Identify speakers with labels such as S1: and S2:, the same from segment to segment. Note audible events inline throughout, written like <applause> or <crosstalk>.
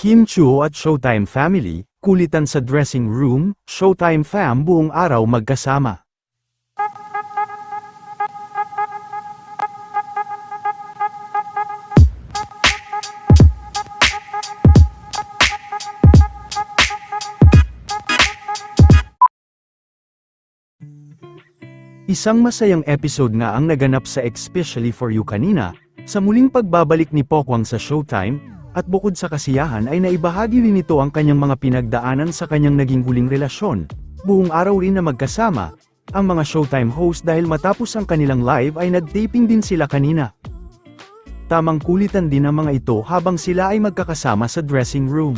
S1: Kim Chuo at Showtime Family, kulitan sa dressing room, Showtime fam buong araw magkasama. Isang masayang episode nga ang naganap sa Especially For You kanina, sa muling pagbabalik ni Pokwang sa Showtime, at bukod sa kasiyahan ay naibahagi rin nito ang kanyang mga pinagdaanan sa kanyang naging huling relasyon. Buong araw rin na magkasama, ang mga Showtime host dahil matapos ang kanilang live ay nag-taping din sila kanina. Tamang kulitan din ang mga ito habang sila ay magkakasama sa dressing room.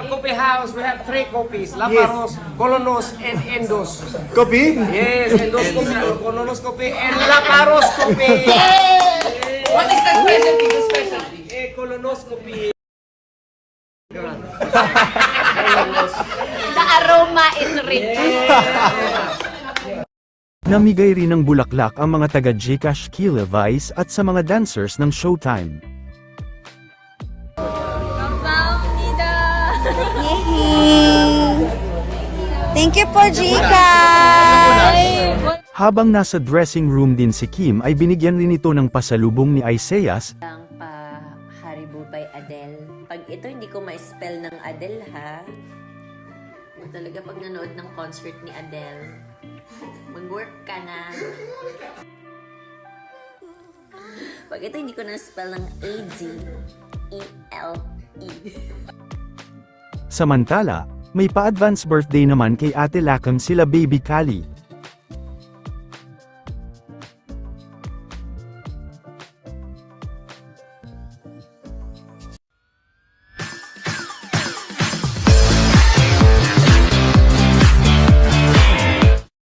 S2: Coffee house. We have three coffees, Laparos, Colonos, and Endos.
S3: Kopi?
S2: Yes, Endos coffee or Colonos coffee and Laparos coffee.
S4: What is the specialty? The
S2: colonoscopy. <laughs>
S5: The aroma is rich.
S1: Namigay rin ng bulaklak ang mga taga Gcash Kila Vice at sa mga dancers ng Showtime.
S6: Yehey! Thank you po, Gcash!
S1: Habang nasa dressing room din si Kim ay binigyan rin ito ng pasalubong ni Isaias
S7: by Adele. Pag ito hindi ko ma-spell ng Adele ha. Talaga pag nanood ng concert ni Adele, mag-work ka na. Pag ito hindi ko na-spell ng A-D-E-L-E.
S1: Samantala, may pa-advance birthday naman kay Ate Lakam sila Baby Kali.